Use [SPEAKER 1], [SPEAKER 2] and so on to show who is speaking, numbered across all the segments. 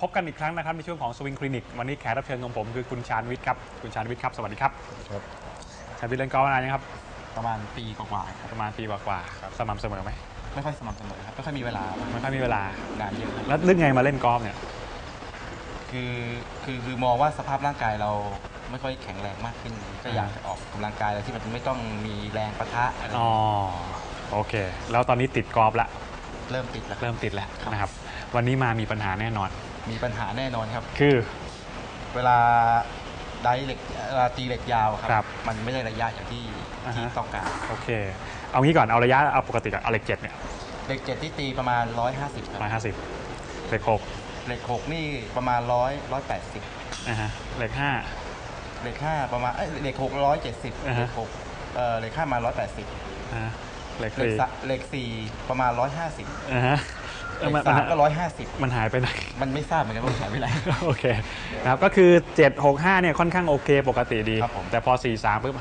[SPEAKER 1] พบกันอีกครั้งนะครับในช่วงของสวิงคลินิกวันนี้แขกรับเชิญของผมคือคุณชาญวิทย์ครับคุณชาญวิทย์ครับสวัสดีครับ
[SPEAKER 2] ครับ
[SPEAKER 1] ชาญวิทย์เล่นกอล์ฟมานานยังครับ
[SPEAKER 2] ประมาณปีกว่าๆครับ
[SPEAKER 1] ประมาณปีกว่าๆสม่ำเสมอไหม
[SPEAKER 2] ไม่ค่อยสม่ำเสมอครับไม่ค่อยมีเวลา
[SPEAKER 1] ไม่ค่อยมีเวลางา
[SPEAKER 2] นเยอะครับ
[SPEAKER 1] แล้วนึกไงมาเล่นกอล์ฟเนี่ย
[SPEAKER 2] คือคือคือมองว่าสภาพร่างกายเราไม่ค่อยแข็งแรงมากขึ้นก็อยากจะออกกำลังกายอะไรที่มันไม่ต้องมีแรงปะทะอะไร
[SPEAKER 1] อ๋อโอเค แล้วตอนนี้ติดกอล์ฟละ
[SPEAKER 2] เริ่มติดแล้ว
[SPEAKER 1] เริ่มติดแล้ว
[SPEAKER 2] ครับ
[SPEAKER 1] นะครับ วันนี้มามีปัญหาแน่นอน
[SPEAKER 2] มีปัญหาแน่นอนครับ
[SPEAKER 1] คือ
[SPEAKER 2] เวลาได้เหล็กเวลาตีเหล็กยาวค
[SPEAKER 1] ครั
[SPEAKER 2] รับ มันไม่ได้ระยะอย่างที่
[SPEAKER 1] อ่าฮะ
[SPEAKER 2] ที่ต้องการ
[SPEAKER 1] โอเค เอางี้ก่อนเอาระยะเอาปกติก่อนเอาเหล็กเจ็ดเนี่ย
[SPEAKER 2] เหล็กเจ็ดที่ตีประมาณ 150ครับ
[SPEAKER 1] ร้อยห้าสิบเหล็กหก
[SPEAKER 2] เหล็กหกนี่ประมาณ 100 180
[SPEAKER 1] นะฮะเหล็กห้า
[SPEAKER 2] เหล็กห้าประมาณเอ้ยเหล็กหกร้อยเจ็ดสิบ
[SPEAKER 1] อ่า
[SPEAKER 2] เห
[SPEAKER 1] ฮะ
[SPEAKER 2] ล็กหกเอ่อเหล็กห้ามาร้อยแปดสิบ
[SPEAKER 1] นะฮะเหล็ก
[SPEAKER 2] เหล็ก
[SPEAKER 1] สี่
[SPEAKER 2] สะเหล็กสี่ประมาณร้อยห้าสิบ
[SPEAKER 1] นะฮะ
[SPEAKER 2] เหล็ก
[SPEAKER 1] มัน
[SPEAKER 2] สามก็ร้อยห้าสิบ
[SPEAKER 1] มันหายไปไหน
[SPEAKER 2] มันไม่ทราบเหมือนกันว่าหายไปไหน
[SPEAKER 1] โอเคนะครับก็คือ 765เนี่ยค่อนข้างโอเคปกติดี
[SPEAKER 2] ครับผม
[SPEAKER 1] แต่พอ 43ปุ๊บ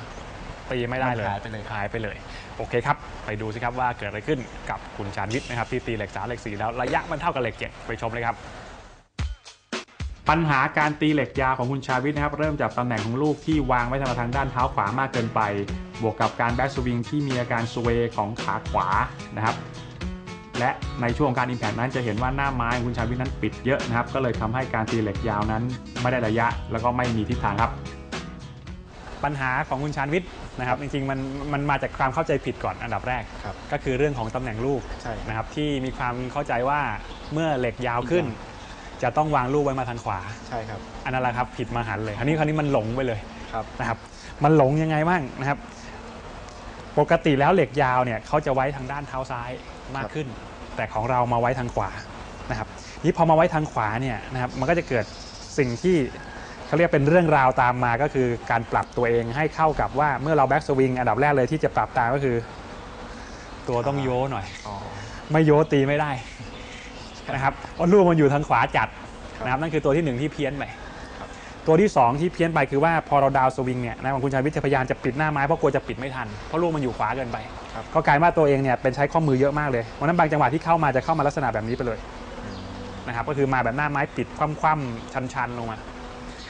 [SPEAKER 1] ตีไม่ได้เลย
[SPEAKER 2] มันหายไปเลย
[SPEAKER 1] หายไปเลย โอเคครับ ไปดูสิครับว่าเกิดอะไรขึ้นกับคุณชานวิทย์นะครับที่ตีเหล็กสามเหล็กสี่แล้วระยะมันเท่ากับเหล็กเจ็ดไปชมเลยครับ ปัญหาการตีเหล็กยาวของคุณชาวิทนะครับเริ่มจากตำแหน่งของลูกที่วางไว้ทางด้านเท้าขวามากเกินไป บวกกับการแบ็กสวิงที่มีอาการสเวย์ของขาขวานะครับ และในช่วงการ Impact นั้นจะเห็นว่าหน้าไม้ของคุณชาวิทนั้นปิดเยอะนะครับ ก็เลยทำให้การตีเหล็กยาวนั้น ไม่ได้ระยะแล้วก็ไม่มีทิศทางครับ ปัญหาของคุณชานวิทย์นะครับจริงๆมันมันมาจากความเข้าใจผิดก่อนอันดับแรก
[SPEAKER 2] ครับ
[SPEAKER 1] ก็คือเรื่องของตำแหน่งลูก
[SPEAKER 2] ใช่
[SPEAKER 1] นะครับที่มีความเข้าใจว่าเมื่อเหล็กยาวขึ้น จะต้องวางลูกไว้มาทางขวา
[SPEAKER 2] ใช่ครับ
[SPEAKER 1] อันนั้นแหละครับผิดมาหันเลยคราวนี้คราวนี้มันหลงไปเลย
[SPEAKER 2] ครับ
[SPEAKER 1] นะครับมันหลงยังไงบ้างนะครับ ปกติแล้วเหล็กยาวเนี่ยเขาจะไว้ทางด้านเท้าซ้ายมากขึ้น แต่ของเรามาไว้ทางขวานะครับนี่พอมาไว้ทางขวาเนี่ยนะครับมันก็จะเกิดสิ่งที่เขาเรียกเป็นเรื่องราวตามมาก็คือการปรับตัวเองให้เข้ากับว่าเมื่อเราแบ็กสวิงอันดับแรกเลยที่จะปรับตามก็คือ ตัวต้องโยหน่อยไม่โยตีไม่ได้นะครับเพราะลูกมันอยู่ทางขวาจัดนะครับนั่นคือตัวที่หนึ่งที่เพี้ยนไป ตัวที่สองที่เพี้ยนไปคือว่าพอเราดาวสวิงเนี่ยนะของคุณชายวิทย์จะพยายามจะปิดหน้าไม้เพราะกลัวจะปิดไม่ทันเพราะลูกมันอยู่ขวาเกินไป
[SPEAKER 2] ครับ
[SPEAKER 1] ก็กลายว่าตัวเองเนี่ยเป็นใช้ข้อมือเยอะมากเลยวันนั้นบางจังหวะที่เข้ามาจะเข้ามาลักษณะแบบนี้ไปเลยนะครับก็คือมาแบบหน้าไม้ปิดคว่ำๆชันๆลงมา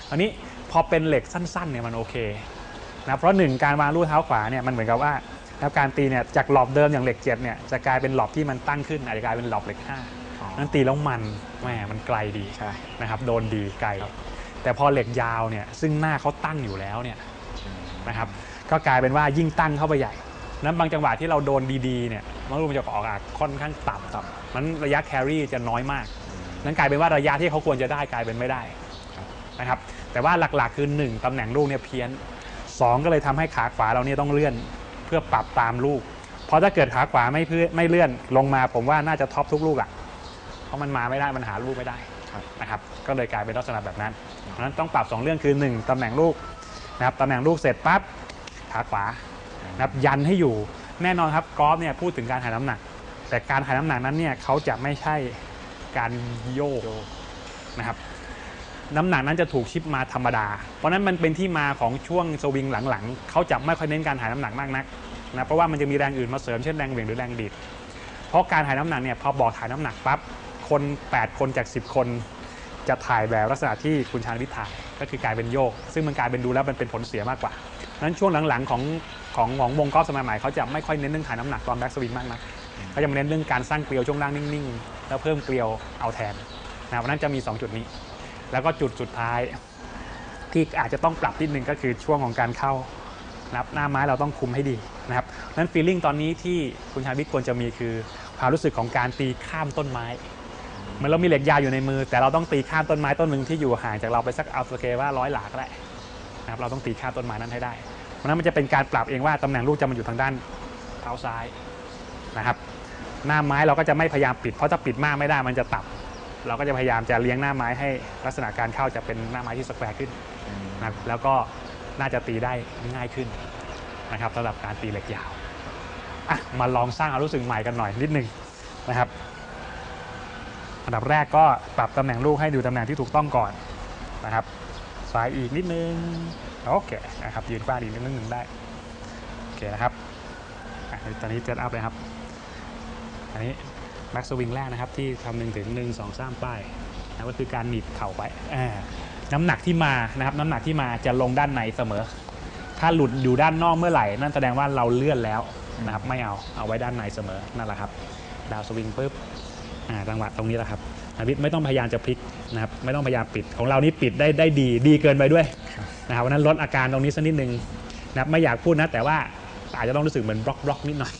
[SPEAKER 1] อันนี้พอเป็นเหล็กสั้นๆเนี่ยมันโอเคนะเพราะหนึ่งการวางลูกเท้าขวาเนี่ยมันเหมือนกับว่าแล้วการตีเนี่ยจากหลอบเดิมอย่างเหล็กเจ็ดเนี่ยจะกลายเป็นหลอบที่มันตั้งขึ้นอาจจะกลายเป็นหลอบเหล็กห้า
[SPEAKER 2] อ๋อ
[SPEAKER 1] นั้นตีแล้วมันแหมมันไกลดี
[SPEAKER 2] ใช่
[SPEAKER 1] นะครับโดนดีไกล
[SPEAKER 2] ครับ
[SPEAKER 1] แต่พอเหล็กยาวเนี่ยซึ่งหน้าเขาตั้งอยู่แล้วเนี่ยนะครับก็กลายเป็นว่ายิ่งตั้งเข้าไปใหญ่นั้นบางจังหวะที่เราโดนดีๆเนี่ยมันลูกมันจะออกอากค่อนข้างต่ำต่ำนั้นระยะแครี่จะน้อยมาก นั้นกลายเป็นว่าระยะที่เขาควรจะได้กลายเป็นไม่ได้นะครับแต่ว่าหลักๆคือ 1ตำแหน่งลูกเนี่ยเพี้ยน 2 ก็เลยทำให้ขาขวาเราเนี่ยต้องเลื่อนเพื่อปรับตามลูก เพราะถ้าเกิดขาขวาไม่เพื่อไม่เลื่อนลงมาผมว่าน่าจะท็อปทุกลูกอะ่ะเพราะมันมาไม่ได้มันหาลูกไม่ได้ นะครับก็เลยกลายเป็นลักษณะแบบนั้นเพราะฉะนั้นต้องปรับ 2 เรื่องคือ 1ตำแหน่งลูกนะครับตำแหน่งลูกเสร็จปั๊บขาขวานะครับยันให้อยู่แน่นอนครับกอล์ฟเนี่ยพูดถึงการถ่ายน้ำหนัก แต่การถ่ายน้ำหนักนั้นเนี่ยเขาจะไม่ใช่การโยกนะครับน้ำหนักนั้นจะถูกชิปมาธรรมดา เพราะนั้นมันเป็นที่มาของช่วงสวิงหลังๆ เขาจะไม่ค่อยเน้นการถ่ายน้ำหนักมากนักนะเพราะว่ามันจะมีแรงอื่นมาเสริมเช่นแรงเหวี่ยงหรือแรงดีดเพราะการถ่ายน้ำหนักเนี่ยพอบอกถ่ายน้ำหนักปั๊บ คน 8 คนจาก 10 คน จะถ่ายแบบลักษณะที่คุณชาญวิทย์ถ่ายก็คือกลายเป็นโยก ซึ่งมันกลายเป็นดูแล้วมันเป็นผลเสียมากกว่าดังนั้นช่วงหลังๆของของของวงกอล์ฟสมัยใหม่เขาจะไม่ค่อยเน้นเรื่องถ่ายน้ำหนักตอนแบ็กสวิงมากนักเขาจะมาเน้นเรื่องการสร้างเกลียวช่วงล่างนิ่งๆ แล้วเพิ่มเกลียวเอาแทนนะวันนั้นจะมี 2 จุดนี้ แล้วก็จุดสุดท้าย ที่อาจจะต้องปรับนิดนึงก็คือช่วงของการเข้านะครับหน้าไม้เราต้องคุมให้ดีนะครับนั้นฟีลลิ่งตอนนี้ที่คุณชาญวิทย์ควรจะมีคือความรู้สึกของการตีข้ามต้นไม้ เหมือนเรามีเหล็กยาวอยู่ในมือ แต่เราต้องตีข้ามต้นไม้ต้นหนึ่งที่อยู่ห่างจากเราไปสักเอาสเกว่าร้อยหลาก็ได้นะครับเราต้องตีข้ามต้นไม้นั้นให้ได้ เพราะฉะนั้นมันจะเป็นการปรับเองว่าตำแหน่งลูกจะมาอยู่ทางด้านเท้าซ้ายนะครับ หน้าไม้เราก็จะไม่พยายามปิด เพราะถ้าปิดมากไม่ได้มันจะตับ เราก็จะพยายามจะเลี้ยงหน้าไม้ให้ลักษณะการเข้าจะเป็นหน้าไม้ที่สแควร์ขึ้นนะครับแล้วก็น่าจะตีได้ง่ายขึ้นนะครับสำหรับการตีเหล็กยาวอะมาลองสร้างความรู้สึกใหม่กันหน่อยนิดนึงนะครับ อันดับแรกก็ปรับตำแหน่งลูกให้ดูตำแหน่งที่ถูกต้องก่อนนะครับซ้ายอีกนิดนึงโอเคนะครับยืนกว้างอีกนิดนึงได้โอเคนะครับตอนนี้เซตอัพเลยครับ อันนี้แม็กซ์สวิงแรกนะครับที่คำหนึ่งถึง1 2 3ป้ายนะก็คือการหนีบเข่าไว้อ่าน้ำหนักที่มานะครับน้ำหนักที่มาจะลงด้านในเสมอ ถ้าหลุดอยู่ด้านนอกเมื่อไหร่ นั่นแสดงว่าเราเลื่อนแล้วนะครับไม่เอาเอาไว้ด้านในเสมอนั่นแหละครับ ดาวสวิงปุ๊บ จังหวะตรงนี้แหละครับนาวิทย์ไม่ต้องพยายามจะพลิกนะครับไม่ต้องพยายามปิดของเรานี่ปิดได้ได้ดีดีเกินไปด้วยนะครับวันนั้นลดอาการตรงนี้สักนิดนึงนะครับไม่อยากพูดนะแต่ว่าอาจจะต้องรู้สึกเหมือนบล็อกบล็อกนิดหน่อย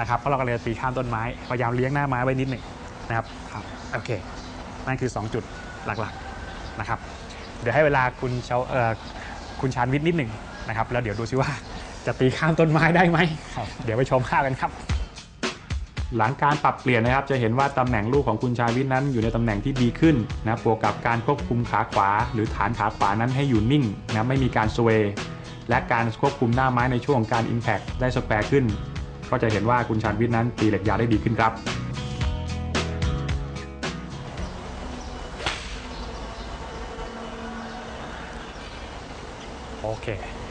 [SPEAKER 1] นะครับเพราะเราก็เลยตีข้ามต้นไม้พยายามเลี้ยงหน้าไม้ไว้นิดหนึ่งนะครับ
[SPEAKER 2] ครับ
[SPEAKER 1] โอเคนั่นคือ 2 จุดหลักๆนะครับ เดี๋ยวให้เวลาคุณเชาเอ่อคุณชานวิทย์นิดหนึ่งนะครับแล้วเดี๋ยวดูซิว่าจะตีข้ามต้นไม้ได้ไหม
[SPEAKER 2] ครับ
[SPEAKER 1] เดี๋ยวไปชมภาพกันครับ หลังการปรับเปลี่ยนนะครับ จะเห็นว่าตำแหน่งลูกของคุณชาวิทย์นั้นอยู่ในตำแหน่งที่ดีขึ้นนะบวกกับการควบคุมขาขวา หรือฐานขาขวานั้นให้อยู่นิ่งนะไม่มีการสเวย์และการควบคุมหน้าไม้ในช่วงการ Impact ได้สแควร์ขึ้น ก็จะเห็นว่าคุณชาวิทย์นั้นตีเหล็กยาวได้ดีขึ้นครับโอเค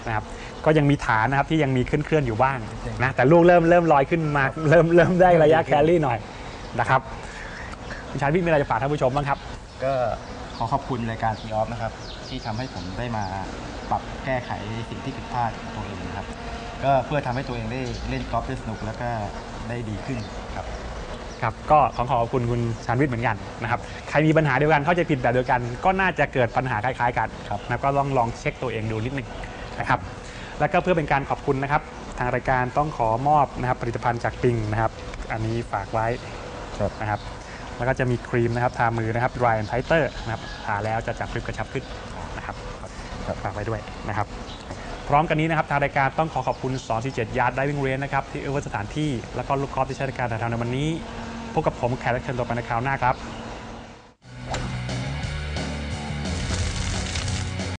[SPEAKER 1] นะครับ ก็ยังมีฐานนะครับที่ยังมีเคลื่อนๆอยู่บ้างนะแต่ลูกเริ่มเริ่มลอยขึ้นมาเริ่มเริ่มได้ระยะแคลรี่หน่อยนะครับคุณชาญวิทย์มีอะไรจะฝากท่านผู้ชมบ้างครับ
[SPEAKER 2] ก็ขอขอบคุณรายการทีออฟนะครับ ที่ทำให้ผมได้มาปรับแก้ไขสิ่งที่ผิดพลาดของตัวเองนะครับ ก็เพื่อทำให้ตัวเองได้เล่นกอล์ฟได้สนุกแล้วก็ได้ดีขึ้นครับ
[SPEAKER 1] ครับก็ขอขอบคุณคุณชานวิทย์เหมือนกันนะครับใครมีปัญหาเดียวกันเข้าใจผิดแบบเดียวกัน ก็น่าจะเกิดปัญหาคล้ายๆกัน
[SPEAKER 2] ครับ
[SPEAKER 1] นะก็ลองลองเช็คตัวเองดูนิดนึงนะครับ แล้วก็เพื่อเป็นการขอบคุณนะครับ ทางรายการต้องขอมอบนะครับผลิตภัณฑ์จากปิงนะครับ อันนี้ฝากไว้นะครับ แล้วก็จะมีครีมนะครับทามือนะครับ dry and tighter นะครับทาแล้วจะจับกริบกระชับขึ้นนะครับฝากไว้ด้วยนะครับ พร้อมกันนี้นะครับทางรายการต้องขอขอบคุณ247 Yard Diving Range นะครับที่เอื้อเฟื้อสถานที่แล้วก็ลูกกอล์ฟที่ใช้ในการถ่ายทำในวันนี้พบกับผมแขกรับเชิญต่อไปในคราวหน้าครับ